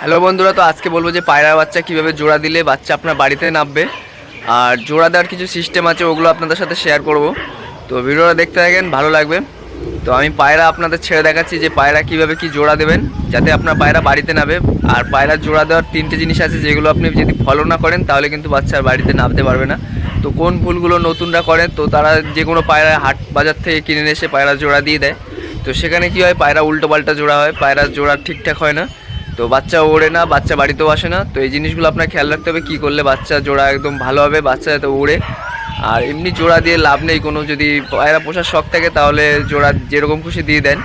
Hello বন্ধুরা, তো আজকে বলব যে পায়রা বাচ্চা কীভাবে জোড়া দিলে বাচ্চা আপনার বাড়িতে নামবে। আর জোড়া দেওয়ার কিছু সিস্টেম আছে, ওগুলো আপনাদের সাথে শেয়ার করব। তো ভিডিওটা দেখতে থাকেন, ভালো লাগবে। তো আমি পায়রা আপনাদের ছেড়ে দেখাচ্ছি যে পায়রা কীভাবে কি জোড়া দেবেন, যাতে আপনার পায়রা বাড়িতে নামে। আর পায়রা জোড়া দেওয়ার তিনটে জিনিস আছে, যেগুলো আপনি যদি ফলো না করেন, তাহলে কিন্তু বাচ্চার বাড়িতে নামতে পারবে না। তো কোন ভুলগুলো নতুনরা করে, তো তারা যে কোনো পায়রা হাট বাজার থেকে কিনে এসে পায়রা জোড়া দিয়ে দেয়। তো সেখানে কি হয়, পায়রা উল্টো পাল্টা জোড়া হয় পায়রা জোড়া ঠিকঠাক হয় না। তো বাচ্চা ওড়ে না, বাচ্চা বাড়িতেও আসে না। তো এই জিনিসগুলো আপনার খেয়াল রাখতে হবে, কী করলে বাচ্চা জোড়া একদম ভালো হবে, বাচ্চা যাতে ওড়ে। আর এমনি জোড়া দিয়ে লাভ নেই কোনো, যদি পায়রা পোষার শখ থাকে তাহলে জোড়া যেরকম খুশি দিয়ে দেন।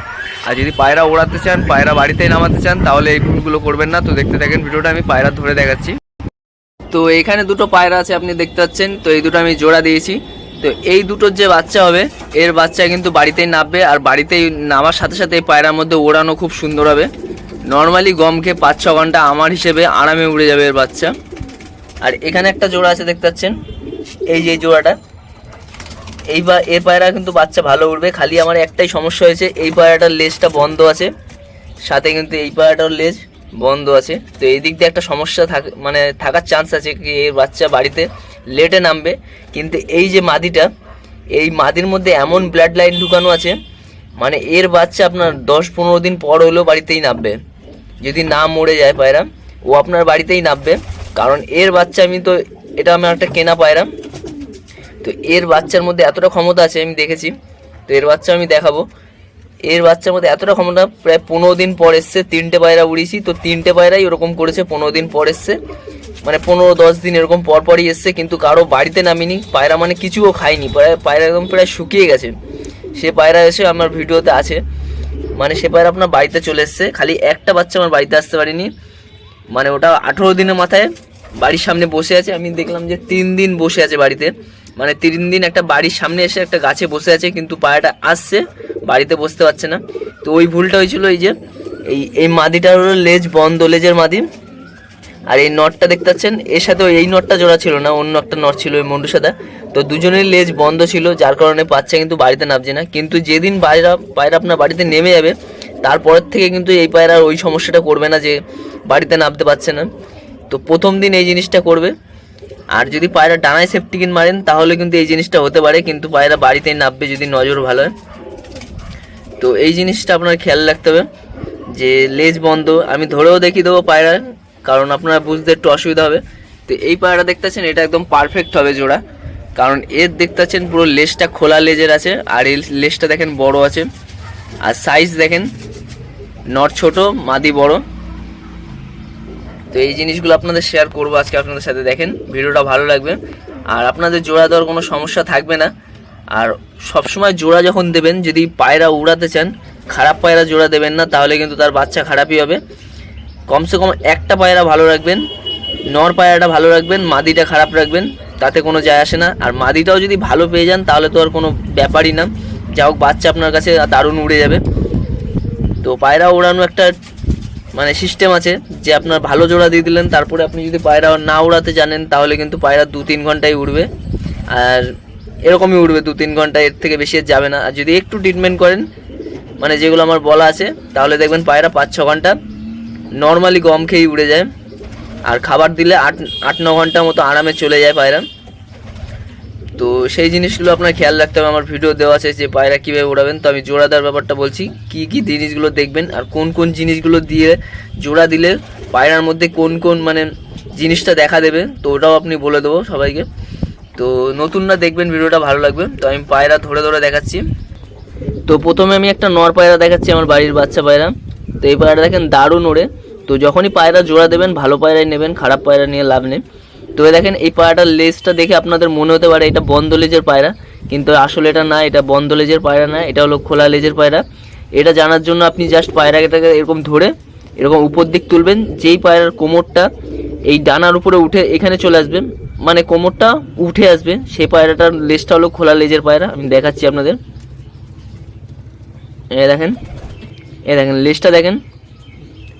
আর যদি পায়রা ওড়াতে চান, পায়রা বাড়িতেই নামাতে চান, তাহলে এই ভুলগুলো করবেন না। তো দেখতে থাকেন ভিডিওটা, আমি পায়রা ধরে দেখাচ্ছি। তো এখানে দুটো পায়রা আছে, আপনি দেখতে পাচ্ছেন। তো এই দুটো আমি জোড়া দিয়েছি। তো এই দুটোর যে বাচ্চা হবে, এর বাচ্চা কিন্তু বাড়িতেই নামবে। আর বাড়িতেই নামার সাথে সাথে এই পায়রার মধ্যে ওড়ানো খুব সুন্দর হবে। নর্মালি গম খেয়ে পাঁচ, ছ ঘণ্টা আমার হিসেবে আরামে উড়ে যাবে এর বাচ্চা। আর এখানে একটা জোড়া আছে, দেখতে পাচ্ছেন? এই যে জোড়াটা। এই বা এর পায়রা কিন্তু বাচ্চা ভালো উঠবে খালি আমার একটাই সমস্যা হয়েছে, এই পায়রাটার লেজটা বন্ধ আছে। সাথে কিন্তু এই পায়রাটার লেজ বন্ধ আছে। তো এই দিক দিয়ে একটা সমস্যা থাক মানে থাকার চান্স আছে কি এর বাচ্চা বাড়িতে লেটে নামবে। কিন্তু এই যে মাদিটা, এই মাদির মধ্যে এমন ব্লাড লাইন ঢুকানো আছে মানে এর বাচ্চা আপনার দশ, পনেরো দিন পর হলেও বাড়িতেই নামবে। যদি না মরে যায় পায়রা, ও আপনার বাড়িতেই নামবে। কারণ এর বাচ্চা আমি তো, এটা আমার একটা কেনা পায়রা। তো এর বাচ্চার মধ্যে এতটা ক্ষমতা আছে, আমি দেখেছি। তো এর বাচ্চা আমি দেখাবো। এর বাচ্চার মধ্যে এতটা ক্ষমতা, প্রায় পনেরো দিন পর এসছে, তিনটে পায়রা উড়িয়েছি। তো তিনটে পায়রাই ওরকম করেছে, পনেরো দিন পর এসছে। মানে পনেরো, দশ দিন এরকম পর পরই এসছে, কিন্তু কারও বাড়িতে নামিনি। পায়রা মানে কিছুও খায়নি, প্রায়, পায়রা একদম প্রায় শুকিয়ে গেছে। সে পায়রা এসে আমার ভিডিওতে আছে। মানে সে আপনার বাড়িতে চলে এসছে। খালি একটা বাচ্চা আমার বাড়িতে আসতে পারিনি। মানে ওটা আঠেরো দিনের মাথায় বাড়ির সামনে বসে আছে। আমি দেখলাম যে তিন দিন বসে আছে বাড়িতে। মানে তিন দিন একটা বাড়ির সামনে এসে একটা গাছে বসে আছে, কিন্তু পায়াটা আসছে, বাড়িতে বসতে পারছে না। তো ওই ভুলটা হয়েছিল এই যে, এই এই মাদিটার হলো লেজ বন্ধ, লেজের মাদি। আর এই নটটা দেখতে পাচ্ছেন? এর সাথে এই নটটা জোড়া ছিল না, অন্য একটা নট ছিল ওই মন্ডুর সাথে। তো দুজনের লেজ বন্ধ ছিল, যার কারণে বাচ্চা কিন্তু বাড়িতে নামছে না। কিন্তু যেদিন পায়রা পায়রা আপনার বাড়িতে নেমে যাবে, তারপরের থেকে কিন্তু এই পায়রা ওই সমস্যাটা করবে না যে বাড়িতে নামতে পারছে না। তো প্রথম দিন এই জিনিসটা করবে। আর যদি পায়রা ডানায় সেফটিকিন মারেন, তাহলে কিন্তু এই জিনিসটা হতে পারে, কিন্তু পায়রা বাড়িতেই নামবে যদি নজর ভালো হয়। তো এই জিনিসটা আপনার খেয়াল রাখতে হবে, যে লেজ বন্ধ। আমি ধরেও দেখিয়ে দেবো পায়রা কারণ আপনারা বুঝতে একটু অসুবিধা হবে। তো এই পায়রা দেখতে পাচ্ছেন এটা একদম পারফেক্ট হবে জোড়া। কারণ এর দেখতে পাচ্ছেন পুরো লেজটা খোলা লেজের আছে, আর এই লেজটা দেখেন বড় আছে। আর সাইজ দেখেন নট ছোট, মাদি বড়। তো এই জিনিসগুলো আপনাদের শেয়ার করব আজকে আপনাদের সাথে, দেখেন, ভিডিওটা ভালো লাগবে। আর আপনাদের জোড়া দেওয়ার কোনো সমস্যা থাকবে না। আর সবসময় জোড়া যখন দেবেন, যদি পায়রা উড়াতে চান, খারাপ পায়রা জোড়া দেবেন না, তাহলে কিন্তু তার বাচ্চা খারাপই হবে। কমসে কম একটা পায়রা ভালো রাখবেন, নর পায়রাটা ভালো রাখবেন, মাদিটা খারাপ রাখবেন, তাতে কোনো যায় আসে না। আর মাদিটাও যদি ভালো পেয়ে যান, তাহলে তো আর কোনো ব্যাপারই না। যা হোক, বাচ্চা আপনার কাছে দারুণ উড়ে যাবে। তো পায়রা ওড়ানো একটা মানে সিস্টেম আছে, যে আপনার ভালো জোড়া দিয়ে দিলেন, তারপরে আপনি যদি পায়রা না উড়াতে জানেন, তাহলে কিন্তু পায়রা দু তিন ঘন্টায় উড়বে। আর এরকমই উড়বে দু তিন ঘণ্টা এর থেকে বেশি আর যাবে না। আর যদি একটু ট্রিটমেন্ট করেন মানে যেগুলো আমার বলা আছে, তাহলে দেখবেন পায়রা পাঁচ ছ ঘণ্টা নর্মালি গম খেয়েই উড়ে যায়। আর খাবার দিলে আট আট, ন ঘণ্টা মতো আরামে চলে যায় পায়রা। তো সেই জিনিসগুলো আপনার খেয়াল রাখতে হবে। আমার ভিডিও দেওয়া আছে যে পায়রা কীভাবে উড়াবেন। তো আমি জোড়া দেওয়ার ব্যাপারটা বলছি। কি কি জিনিসগুলো দেখবেন আর কোন কোন জিনিসগুলো দিয়ে জোড়া দিলে পায়রার মধ্যে কোন কোন মানে জিনিসটা দেখা দেবে, তো ওটাও আপনি বলে দেবো সবাইকে। তো নতুনরা দেখবেন ভিডিওটা ভালো লাগবে। তো আমি পায়রা ধরে ধরে দেখাচ্ছি। তো প্রথমে আমি একটা নর পায়রা দেখাচ্ছি, আমার বাড়ির বাচ্চা পায়রা। তো এই পায়রা দেখেন দারুণ ওড়ে। তো যখনই পায়রা জোড়া দেবেন, ভালো পায়রাই নেবেন, খারাপ পায়রা নিয়ে লাভ নেই। তো দেখেন, এই পায়রাটার লেজটা দেখে আপনাদের মনে হতে পারে এটা বন্ধ লেজের পায়রা, কিন্তু আসলে এটা না, এটা বন্ধ লেজের পায়রা না, এটা হলো খোলা লেজের পায়রা। এটা জানার জন্য আপনি জাস্ট পায়রাটাকে এরকম ধরে, এরকম উপর দিক তুলবেন, যেই পায়রার কোমরটা এই ডানার উপরে উঠে এখানে চলে আসবে মানে কোমরটা উঠে আসবে, সেই পায়রাটার লেজটা হলো খোলা লেজের পায়রা, আমি দেখাচ্ছি আপনাদের। এ দেখেন এ দেখেন, লেজটা দেখেন।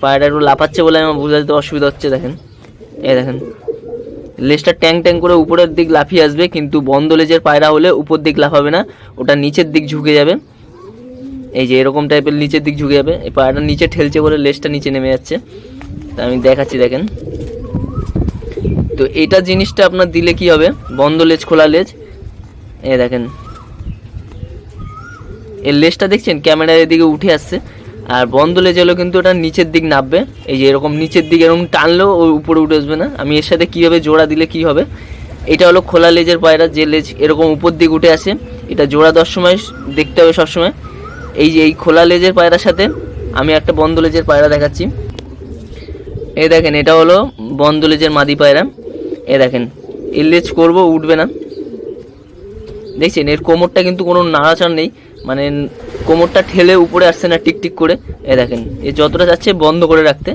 পায়রাটা একটু লাফাচ্ছে বলে আমার বোঝাতে অসুবিধা হচ্ছে, দেখেন। এ দেখেন। লেজটা ট্যাং ট্যাং করে উপরের দিক লাফিয়ে আসবে, কিন্তু বন্ধ লেজের পায়রা হলে উপর দিক লাফাবে না, ওটা নিচের দিক ঝুঁকে যাবে। এই যে এরকম টাইপের নিচের দিক ঝুঁকে যাবে, এই পায়রাটা নিচে ঠেলছে বলে লেজটা নিচে নেমে যাচ্ছে। তা আমি দেখাচ্ছি, দেখেন। তো এটা জিনিসটা আপনার দিলে কি হবে? বন্ধ লেজ, খোলা লেজ। এ দেখেন। এর লেজটা দেখছেন? ক্যামেরার এদিকে উঠে আসছে। আর বন্ধ লেজ হলো কিন্তু ওটা নিচের দিক নামবে। এই যে এরকম নিচের দিকে এরকম টানলেও ও উপরে উঠে আসবে না। আমি এর সাথে কীভাবে জোড়া দিলে কি হবে? এটা হলো খোলা লেজের পায়রা, যে লেজ এরকম উপর দিক উঠে আসে। এটা জোড়া দেওয়ার সময় দেখতে হবে সবসময়। এই যে এই খোলা লেজের পায়রার সাথে আমি একটা বন্ধ লেজের পায়রা দেখাচ্ছি। এ দেখেন, এটা হলো বন্ধ লেজের মাদি পায়রা। এ দেখেন, এর লেজ করব, উঠবে না। দেখছেন, এর কোমরটা কিন্তু কোনো নাড়াচাড় নেই। মানে কোমরটা ঠেলে উপরে আসছে না টিকটিক করে, এ দেখেন, এ যতটা যাচ্ছে বন্ধ করে রাখতে।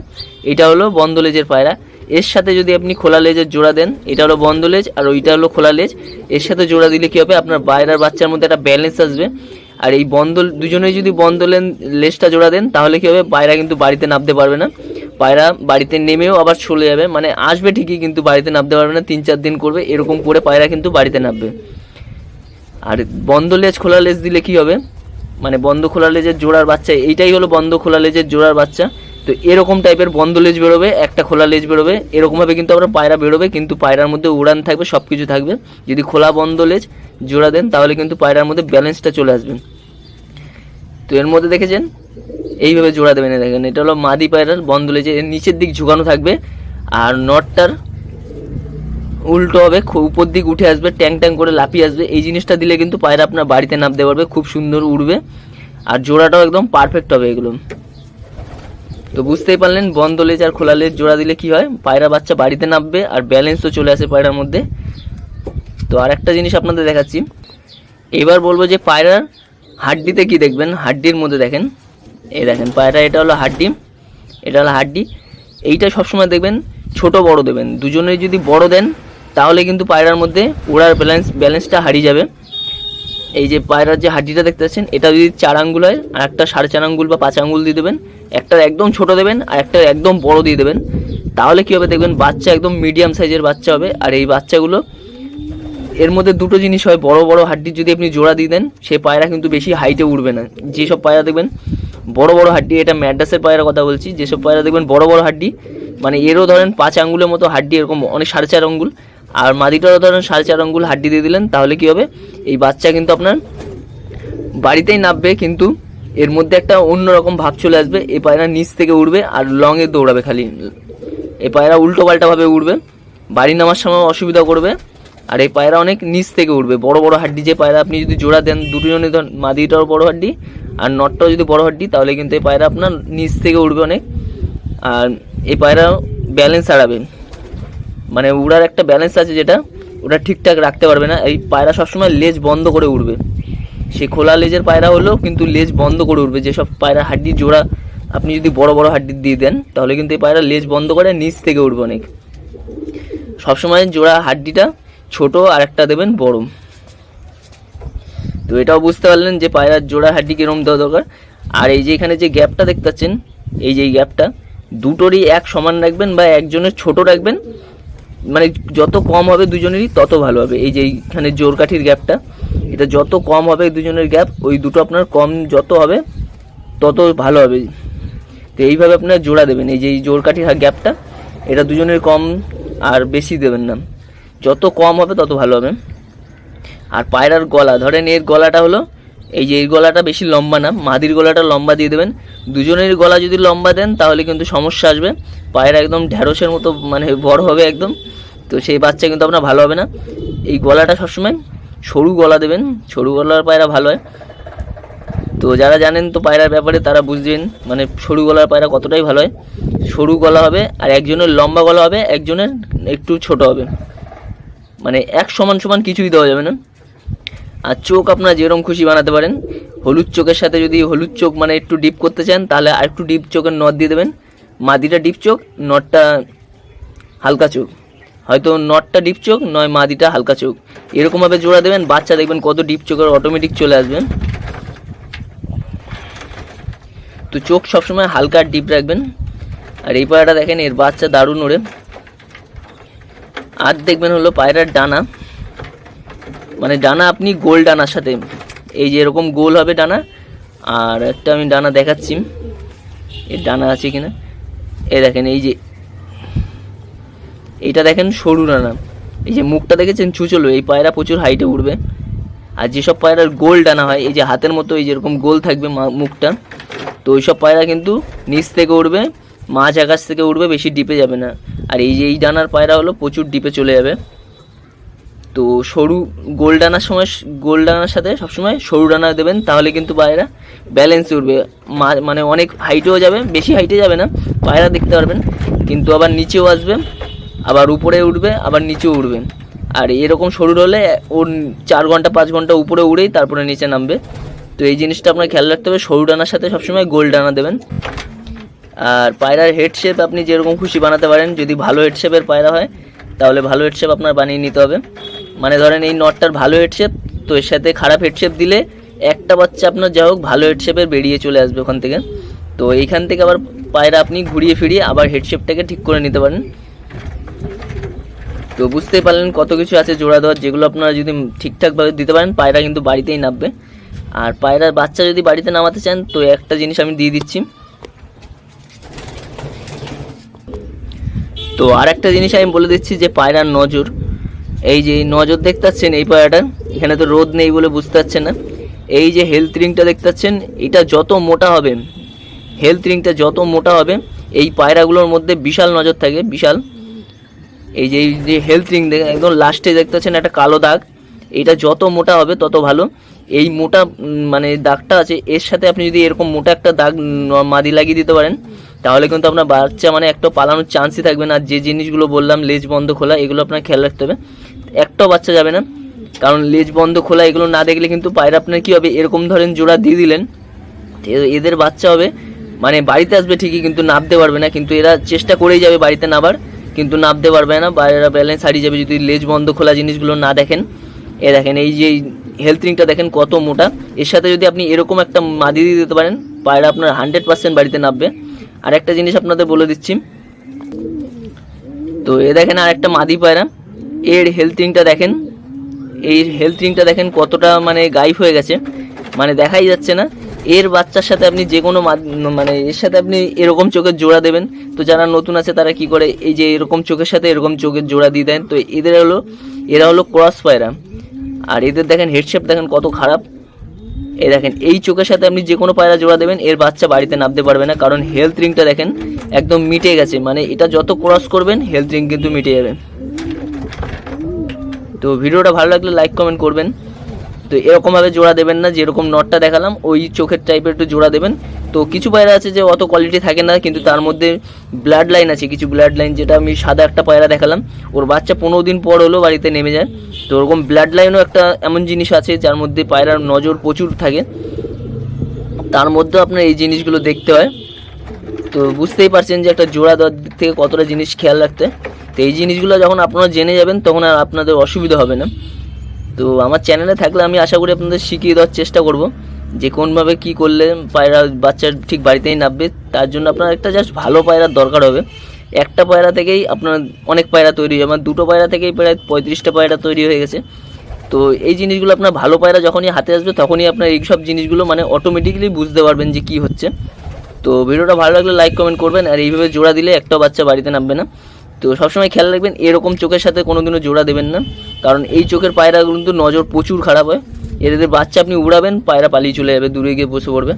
এটা হলো বন্ধ লেজের পায়রা। এর সাথে যদি আপনি খোলা লেজের জোড়া দেন, এটা হলো বন্ধ লেজ, আর ওইটা হলো খোলা লেজ। এর সাথে জোড়া দিলে কী হবে? আপনার বাইরের বাচ্চার মধ্যে একটা ব্যালেন্স আসবে। আর এই বন্ধ, দুজনেই যদি বন্ধ লেন, লেজটা জোড়া দেন, তাহলে কী হবে? পায়রা কিন্তু বাড়িতে নামতে পারবে না। পায়রা বাড়িতে নেমেও আবার চলে যাবে। মানে আসবে ঠিকই, কিন্তু বাড়িতে নামতে পারবে না। তিন, চার দিন করবে। এরকম করে পায়রা কিন্তু বাড়িতে নামবে। আর বন্ধ লেজ, খোলা লেজ দিলে কি হবে? মানে বন্ধ খোলা লেজের জোড়ার বাচ্চা, এইটাই হলো বন্ধ খোলা লেজের জোড়ার বাচ্চা। তো এরকম টাইপের বন্ধ লেজ বেরোবে, একটা খোলা লেজ বেরোবে। এরকমভাবে কিন্তু আমরা পায়রা বেরোবে, কিন্তু পায়রার মধ্যে উড়ান থাকবে সব কিছু থাকবে। যদি খোলা বন্ধ লেজ জোড়া দেন, তাহলে কিন্তু পায়রার মধ্যে ব্যালেন্সটা চলে আসবে। তো এর মধ্যে দেখেছেন? এইভাবে জোড়া দেবেন দেখেন, এটা হলো মাদি পায়রার বন্ধ লেজে, এর নিচের দিক ঝুঁকানো থাকবে। আর নটটার উল্টো হবে উপর দিক উঠে আসবে, ট্যাং ট্যাং করে লাফিয়ে আসবে। এই জিনিসটা দিলে কিন্তু পায়রা আপনার বাড়িতে নামতে পারবে, খুব সুন্দর উড়বে। আর জোড়াটাও একদম পারফেক্ট হবে এগুলো। তো বুঝতেই পারলেন, বন্ধ লেজ আর খোলা লেজ জোড়া দিলে কি হয়? পায়রা বাচ্চা বাড়িতে নামবে আর ব্যালেন্সও চলে আসে পায়রার মধ্যে। তো আর একটা জিনিস আপনাদের দেখাচ্ছি। এবার বলব যে পায়রার হাড্ডিতে কি দেখবেন? হাড্ডির মধ্যে দেখেন। এই দেখেন, পায়রা, এটা হলো হাড্ডি। এটা হলো হাড্ডি। এইটা সবসময় দেখবেন, ছোট বড় দেবেন। দুজনে যদি বড় দেন তাহলে কিন্তু পায়রার মধ্যে ওড়ার ব্যালেন্স ব্যালেন্সটা হারিয়ে যাবে। এই যে পায়রার যে হাড্ডিটা দেখতে পাচ্ছেন, এটা যদি চার আঙ্গুল হয়, আর একটা সাড়ে চার আঙ্গুল বা পাঁচ আঙ্গুল দিয়ে দেবেন, একটা একদম ছোট দেবেন, আর একটা একদম বড় দিয়ে দেবেন, তাহলে কী হবে দেখবেন, বাচ্চা একদম মিডিয়াম সাইজের বাচ্চা হবে, আর এই বাচ্চাগুলো, এর মধ্যে দুটো জিনিস হয়, বড় বড় হাড্ডির যদি আপনি জোড়া দিয়ে দেন, সে পায়রা কিন্তু বেশি হাইটে উঠবে না। যেসব পায়রা দেখবেন, বড় বড় হাড্ডি, এটা ম্যাড্রাসের পায়রা কথা বলছি, যেসব পায়রা দেখবেন বড় বড় হাড্ডি মানে এরও ধরেন পাঁচ আঙ্গুলের মতো হাড্ডি, এরকম অনেক সাড়ে চার আঙ্গুল আর মাদিটারও ধরেন সাড়ে চার আঙ্গুল হাড্ডি দিয়ে দিলেন, তাহলে কি হবে? এই বাচ্চা কিন্তু আপনার বাড়িতেই নামবে, কিন্তু এর মধ্যে একটা অন্যরকম ভাব চলে আসবে। এই পায়রা নিচ থেকে উঠবে আর লংয়ে দৌড়াবে খালি। এ পায়রা উল্টো পাল্টাভাবে উঠবে বাড়ি নামার সময় অসুবিধা করবে, আর এই পায়রা অনেক নিচ থেকে উঠবে বড় বড় হাড্ডি যে পায়রা আপনি যদি জোড়া দেন দুটোজনে ধর মাদিটাও বড় হাড্ডি, আর নটটাও যদি বড় হাড্ডি, তাহলে কিন্তু এই পায়রা আপনার নিচ থেকে উঠবে অনেক। আর এই পায়রা ব্যালেন্স হারাবে। মানে উড়ার একটা ব্যালেন্স আছে যেটা, ওটা ঠিকঠাক রাখতে পারবে না। এই পায়রা সবসময় লেজ বন্ধ করে উঠবে সে খোলা লেজের পায়রা হলেও কিন্তু লেজ বন্ধ করে উঠবে যেসব পায়রা হাড্ডি জোড়া, আপনি যদি বড় বড় হাড্ডি দিয়ে দেন, তাহলে কিন্তু এই পায়রা লেজ বন্ধ করে নিচ থেকে উঠবে অনেক। সবসময় জোড়া হাড্ডিটা ছোট আর একটা দেবেন বড়। তো এটাও বুঝতে পারলেন যে পায়রার জোড়া হাড্ডি কিরম দেওয়া দরকার। আর এই যে এখানে যে গ্যাপটা দেখতে পাচ্ছেন, এই যে গ্যাপটা, দুটোরই এক সমান রাখবেন বা একজনের ছোট রাখবেন মানে যত কম হবে দুজনেরই, তত ভালো হবে। এই যে এইখানে জোর কাঠির গ্যাপটা, এটা যত কম হবে দুজনের গ্যাপ, ওই দুটো আপনার কম যত হবে, তত ভালো হবে। তো এইভাবে আপনার জোড়া দেবেন। এই যে এই জোর কাঠির গ্যাপটা, এটা দুজনের কম আর বেশি দেবেন না। যত কম হবে, তত ভালো হবে। আর পায়রার গলা, ধরেন এর গলাটা হলো এই যে এই গলাটা বেশি লম্বা না, মাদির গলাটা লম্বা দিয়ে দেবেন। দুজনের গলা যদি লম্বা দেন, তাহলে কিন্তু সমস্যা আসবে। পায়রা একদম ঢ্যাঁড়সের মতো মানে বড় হবে একদম। তো সেই বাচ্চা কিন্তু আপনার ভালো হবে না। এই গলাটা সবসময় সরু গলা দেবেন। সরু গলার পায়রা ভালো হয়। তো যারা জানেন তো পায়রার ব্যাপারে, তারা বুঝবেন মানে সরু গলার পায়রা কতটাই ভালো হয়। সরু গলা হবে, আর একজনের লম্বা গলা হবে, একজনের একটু ছোট হবে। মানে এক সমান সমান কিছুই দেওয়া যাবে না। আর চোখ আপনারা যেরকম খুশি বানাতে পারেন। হলুদ চোখের সাথে যদি হলুদ চোখ মানে একটু ডিপ করতে চান, তাহলে আর একটু ডিপ চোখের নট দিয়ে দেবেন। মাদিটা ডিপ চোখ নটটা হালকা চোখ। হয়তো নটটা ডিপ চোখ, নয় মাদিটা হালকা চোখ। এরকমভাবে জোড়া দেবেন, বাচ্চা দেখবেন কত ডিপ চোখের অটোমেটিক চলে আসবেন। তো চোখ সবসময় হালকা ডিপ রাখবেন। আর এই পায়রাটা দেখেন, এর বাচ্চা দারুণ ওড়ে আর দেখবেন হলো পায়রার ডানা। মানে ডানা আপনি গোল ডানার সাথে, এই যে এরকম গোল হবে ডানা, আর একটা আমি ডানা দেখাচ্ছি। এর ডানা আছে কিনা? এই দেখেন, এই যে এইটা দেখেন সরু ডানা। এই যে মুখটা দেখেছেন? চুচলো এই পায়রা প্রচুর হাইটে উঠবে আর যেসব পায়রার গোল ডানা হয়, এই যে হাতের মতো, এই যেরকম গোল থাকবে মুখটা, তো ওইসব পায়রা কিন্তু নিচ থেকে উঠবে মাঝ আকাশ থেকে উঠবে বেশি ডিপে যাবে না। আর এই যে এই ডানার পায়রা হলো, প্রচুর ডিপে চলে যাবে। তো সরু গোল ডানার সময় গোল ডানার সাথে সবসময় সরু ডানা দেবেন, তাহলে কিন্তু পায়রা ব্যালেন্স উঠবে। মানে অনেক হাইটেও যাবে, বেশি হাইটে যাবে না পায়রা দেখতে পারবেন। কিন্তু আবার নিচেও আসবে, আবার উপরে উঠবে, আবার নিচেও উঠবে। আর এরকম সরু হলে ওর চার ঘণ্টা, পাঁচ ঘণ্টা উপরে উড়েই তারপরে নিচে নামবে। তো এই জিনিসটা আপনার খেয়াল রাখতে হবে, সরু ডানার সাথে সবসময় গোল ডানা দেবেন। আর পায়রার হেড শেপ আপনি যেরকম খুশি বানাতে পারেন, যদি ভালো হেড শেপের পায়রা হয়, তাহলে ভালো হেড শেপ আপনার বানিয়ে নিতে হবে। মানে ধরেন এই নটটার ভালো হেডশেপ তো এর সাথে খারাপ হেডশেপ দিলে একটা বাচ্চা আপনার যা হোক ভালো হেড শেপের বেরিয়ে চলে আসবে ওখান থেকে। তো এইখান থেকে আবার পায়রা আপনি ঘুরিয়ে ফিরিয়ে আবার হেডশেপটাকে ঠিক করে নিতে পারেন। তো বুঝতেই পারলেন কত কিছু আছে জোড়া দেওয়ার, যেগুলো আপনারা যদি ঠিকঠাকভাবে দিতে পারেন, পায়রা কিন্তু বাড়িতেই নামবে। আর পায়রার বাচ্চা যদি বাড়িতে নামাতে চান, তো একটা জিনিস আমি দিয়ে দিচ্ছি। তো আর একটা জিনিস আমি বলে দিচ্ছি যে পায়রার নজর। এই যে নজর দেখতে পাচ্ছেন এই পায়রাটার এখানে তো রোদ নেই বলে বুঝতে পারছেন না। এই যে হেলথ রিংটা দেখতে পাচ্ছেন এটা যত মোটা হবে হেলথ রিংটা যত মোটা হবে, এই পায়রাগুলোর মধ্যে বিশাল নজর থাকে, বিশাল। এই যে এই যে হেলথ রিং একদম লাস্টে দেখতে পাচ্ছেন একটা কালো দাগ। এটা যত মোটা হবে, তত ভালো। এই মোটা মানে দাগটা আছে, এর সাথে আপনি যদি এরকম মোটা একটা দাগ মাদি লাগিয়ে দিতে পারেন তাহলে কিন্তু আপনার বাচ্চা মানে একটা পালানোর চান্সই থাকবে না। যে জিনিসগুলো বললাম, লেজ বন্ধ খোলা, এগুলো আপনার খেয়াল রাখতে হবে। একটাও বাচ্চা যাবে না, কারণ লেজ বন্ধ খোলা, এগুলো না দেখলে কিন্তু পায়রা আপনার কী হবে? এরকম ধরেন জোড়া দিয়ে দিলেন এদের বাচ্চা হবে মানে বাড়িতে আসবে ঠিকই, কিন্তু নামতে পারবে না। কিন্তু এরা চেষ্টা করেই যাবে বাড়িতে নাবার, কিন্তু নামতে পারবে না, বা এরা ব্যালেন্স হারিয়ে যাবে যদি লেজ বন্ধ খোলা জিনিসগুলো না দেখেন। এ দেখেন, এই যে হেলথ রিংটা দেখেন কত মোটা। এর সাথে যদি আপনি এরকম একটা মাদি দিয়ে দিতে পারেন, পায়রা আপনার হান্ড্রেড পার্সেন্ট বাড়িতে নামবে আর একটা জিনিস আপনাদের বলে দিচ্ছি। তো এ দেখেন আর একটা মাদি পায়রা। এর হেলথ রিংটা দেখেন। এই হেলথ রিংটা দেখেন কতটা মানে গাইফ হয়ে গেছে। মানে দেখাই যাচ্ছে না। এর বাচ্চার সাথে আপনি যে কোনো মানে এর সাথে আপনি এরকম চোখের জোড়া দেবেন। তো যারা নতুন আছে তারা কি করে? এই যে এরকম চোখের সাথে এরকম চোখের জোড়া দিয়ে দেন। তো এদের হলো এরা হলো ক্রস পায়রা। আর এদের দেখেন হেডশেপ দেখেন কত খারাপ। এই দেখেন, এই চোখের সাথে আপনি যে কোনো পায়রা জোড়া দেবেন, এর বাচ্চা বাড়িতে নামতে পারবে না, কারণ হেলথ রিংটা দেখেন একদম মিটে গেছে। মানে এটা যত ক্রস করবেন হেলথ রিং কিন্তু মিটে যাবে। তো ভিডিওটা ভালো লাগলে লাইক কমেন্ট করবেন। তো এরকমভাবে জোড়া দেবেন না, যেরকম নটটা দেখালাম, ওই চোখের টাইপের একটু জোড়া দেবেন। তো কিছু পায়রা আছে যে অত কোয়ালিটি থাকে না, কিন্তু তার মধ্যে ব্লাড লাইন আছে, কিছু ব্লাড লাইন যেটা আমি সাদা একটা পায়রা দেখালাম, ওর বাচ্চা পনেরো দিন পর হলেও বাড়িতে নেমে যায়। তো ওরকম ব্লাড লাইনও একটা এমন জিনিস আছে যার মধ্যে পায়রার নজর প্রচুর থাকে। তার মধ্যেও আপনার এই জিনিসগুলো দেখতে হয়। তো বুঝতেই পারছেন যে একটা জোড়া দেওয়ার দিক থেকে কতটা জিনিস খেয়াল রাখতে। তো এই জিনিসগুলো যখন আপনারা জেনে যাবেন, তখন আর আপনাদের অসুবিধা হবে না। তো আমার চ্যানেলে থাকলে আমি আশা করি আপনাদের শিখিয়ে দেওয়ার চেষ্টা করব যে কোনভাবে কি করলে পায়রা বাচ্চা ঠিক বাড়িতেই নামবে। তার জন্য আপনার একটা জাস্ট ভালো পায়রার দরকার হবে। একটা পায়রা থেকেই আপনার অনেক পায়রা তৈরি হয়। আমার দুটো পায়রা থেকেই প্রায় পঁয়ত্রিশটা পায়রা তৈরি হয়ে গেছে। তো এই জিনিসগুলো আপনার ভালো পায়রা যখনই হাতে আসবে, তখনই আপনার এই সব জিনিসগুলো মানে অটোমেটিকলি বুঝতে পারবেন যে কি হচ্ছে। তো ভিডিওটা ভালো লাগলে লাইক কমেন্ট করবেন। আর এইভাবে জোড়া দিলে একটাও বাচ্চা বাড়িতে নামবে না। তো সবসময় খেয়াল রাখবেন, এরকম চোখের সাথে কোনোদিনও জোড়া দেবেন না। কারণ এই চোখের পায়রাগুলো কিন্তু নজর প্রচুর খারাপ হয়। এদের বাচ্চা আপনি উড়াবেন, পায়রা পালিয়ে চলে যাবে, দূরে গিয়ে বসে পড়বে।